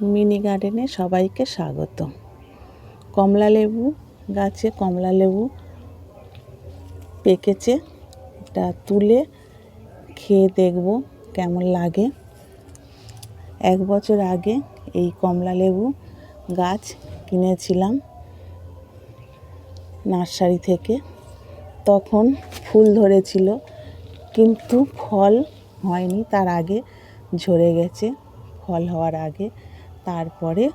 Mini গার্ডেনে সবাইকে স্বাগত। কমলা লেবু গাছে কমলা লেবু পেকেছে, এটা তুলে খেয়ে দেখব কেমন লাগে। এক বছর আগে এই কমলা লেবু গাছ কিনেছিলাম নার্সারি থেকে। তখন ফুল ধরেছিল, কিন্তু ফল হয়নি, তার আগে ঝরে গেছে। ফল হওয়ার আগে তারপরে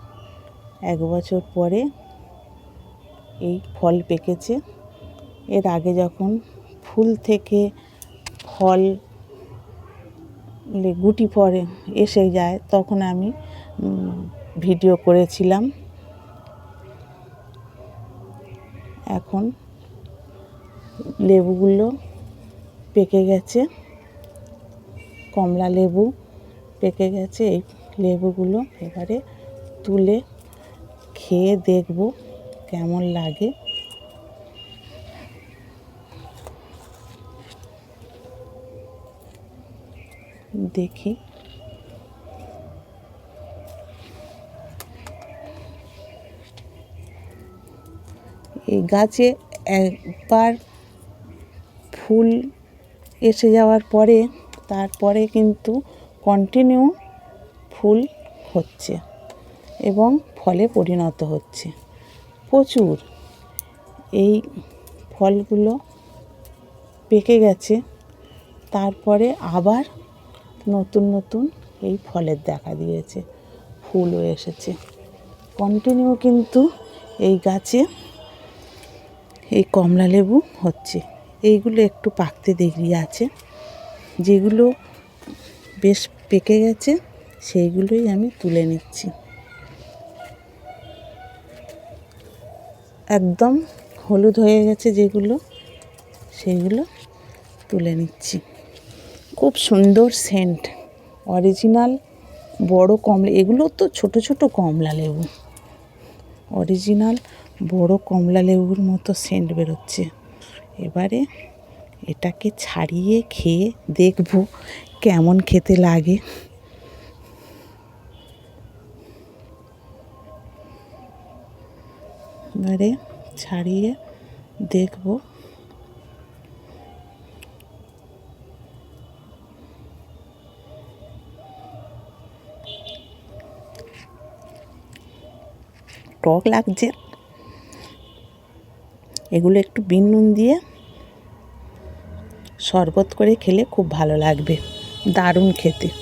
এক বছর পরে এই ফল পেকেছে। এর আগে যখন ফুল থেকে ফল লে- গুটি পরে এসে যায়, তখন আমি ভিডিও করেছিলাম। এখন লেবুগুলো পেকে গেছে, কমলা লেবু পেকে গেছে, এই লেবুগুলো এবারে তুলে খেয়ে দেখব কেমন লাগে। দেখি। এই গাছে একবার ফুল এসে যাওয়ার পরে, তারপরে কিন্তু কন্টিনিউ ফুল হচ্ছে এবং ফলে পরিণত হচ্ছে। প্রচুর এই ফলগুলো পেকে গেছে, তারপরে আবার নতুন নতুন এই ফলের দেখা দিয়েছে, ফুলও এসেছে। কন্টিনিউ কিন্তু এই গাছে এই কমলা লেবু হচ্ছে। এইগুলো একটু পাকতে দেরি আছে, যেগুলো বেশ পেকে গেছে সেইগুলোই আমি তুলে নিচ্ছি। একদম হলুদ হয়ে গেছে যেগুলো, সেইগুলো তুলে নিচ্ছি। খুব সুন্দর সেন্ট অরিজিনাল বড় কমলা এগুলো তো ছোট ছোট কমলা লেবু। অরিজিনাল বড় কমলা লেবুর মতো সেন্ট বেরোচ্ছে। এবারে এটাকে ছাড়িয়ে খেয়ে দেখব কেমন খেতে লাগে। এবারে ছাড়িয়ে দেখব। টক লাগছে। এগুলো একটু বিন নুন দিয়ে শরবত করে খেলে খুব ভালো লাগবে, দারুণ খেতে।